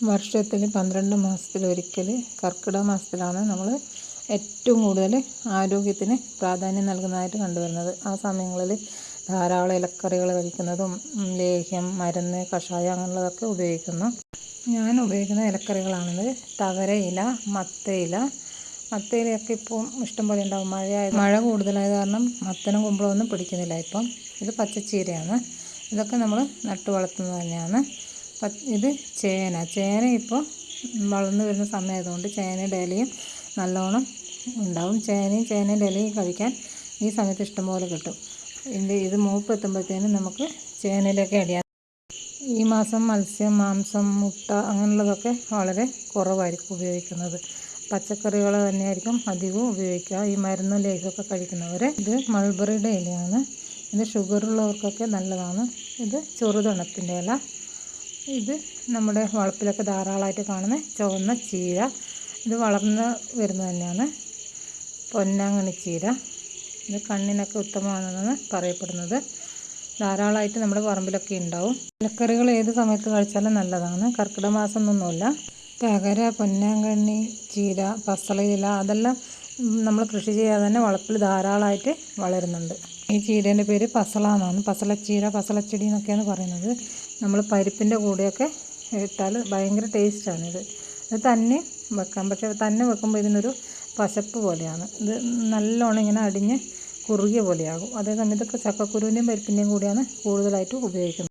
വർഷത്തിൽ പന്ത്രണ്ട് മാസത്തിലൊരിക്കൽ കർക്കിടക മാസത്തിലാണ് നമ്മൾ ഏറ്റവും കൂടുതൽ ആരോഗ്യത്തിന് പ്രാധാന്യം നൽകുന്നതായിട്ട് കണ്ടുവരുന്നത്. ആ സമയങ്ങളിൽ ധാരാളം ഇലക്കറികൾ കഴിക്കുന്നതും ലേഹ്യം മരുന്ന് കഷായം അങ്ങനെയുള്ളതൊക്കെ ഉപയോഗിക്കുന്നു. ഞാൻ ഉപയോഗിക്കുന്ന ഇലക്കറികളാണിത്. തവര ഇല മത്തയില മത്തയിലയൊക്കെ ഇപ്പം ഇഷ്ടംപോലെ ഉണ്ടാകും മഴയായത് മഴ കൂടുതലായത് കാരണം മത്തനും കുമ്പളമൊന്നും പിടിക്കുന്നില്ല ഇപ്പം. ഇത് പച്ചച്ചീരയാണ്. ഇതൊക്കെ നമ്മൾ നട്ടു വളർത്തുന്നത് തന്നെയാണ്. ഇത് ചേന. ചേന ഇപ്പോൾ വളർന്നു വരുന്ന സമയമായതുകൊണ്ട് ചേനയുടെ ഇലയും നല്ലോണം ഉണ്ടാവും. ചേനയും ചേനയുടെ ഇലയും കഴിക്കാൻ ഈ സമയത്ത് ഇഷ്ടംപോലെ കിട്ടും. ഇതിന്റെ ഇത് മൂപ്പ് എത്തുമ്പോഴത്തേനും നമുക്ക് ചേനയിലൊക്കെ അടിയാൻ ഈ മാസം മത്സ്യം മാംസം മുട്ട അങ്ങനെയുള്ളതൊക്കെ വളരെ കുറവായിരിക്കും ഉപയോഗിക്കുന്നത്. പച്ചക്കറികൾ തന്നെയായിരിക്കും അധികവും ഉപയോഗിക്കുക. ഈ മരുന്നും ലേഹ്യമൊക്കെ കഴിക്കുന്നവർ ഇത് മൾബറിയുടെ ഇലയാണ്. ഇത് ഷുഗറുള്ളവർക്കൊക്കെ നല്ലതാണ്. ഇത് ചെറുതണത്തിന്റെ ഇല. ഇത് നമ്മുടെ വളപ്പിലൊക്കെ ധാരാളമായിട്ട് കാണുന്ന ചുവന്ന ചീര. ഇത് വളർന്ന് വരുന്നത് തന്നെയാണ്. പൊന്നാങ്ങണി ചീര. ഇത് കണ്ണിനൊക്കെ ഉത്തമമാണെന്നാണ് പറയപ്പെടുന്നത്. ധാരാളമായിട്ട് നമ്മുടെ പറമ്പിലൊക്കെ ഉണ്ടാവും. ഇലക്കറികൾ ഏത് സമയത്ത് കഴിച്ചാലും നല്ലതാണ്. കർക്കിടക മാസം ഒന്നുമില്ല തകര പൊന്നാങ്കണ്ണി ചീര പസളയില അതെല്ലാം നമ്മൾ കൃഷി ചെയ്യാതെ തന്നെ വളപ്പിൽ ധാരാളമായിട്ട് വളരുന്നുണ്ട്. ഈ ചീരേന്റെ പേര് പസള എന്നാണ് പസളച്ചീര പസളച്ചെടി എന്നൊക്കെയാണ് പറയുന്നത്. നമ്മൾ പരിപ്പിന്റെ കൂടെയൊക്കെ ഇട്ടാൽ ഭയങ്കര ടേസ്റ്റാണിത് ഇത്. തന്നെ വെക്കാം. പക്ഷേ തന്നെ വെക്കുമ്പോൾ ഇതിനൊരു പശപ്പ് പോലെയാണ്. ഇത് നല്ലോണം ഇങ്ങനെ അടിഞ്ഞ് കുറുകിയ പോലെയാകും. അതേ സമയത്തൊക്കെ ചക്കക്കുരുവിന്റെയും പരിപ്പിന്റെയും കൂടെയാണ് കൂടുതലായിട്ടും ഉപയോഗിക്കുന്നത്.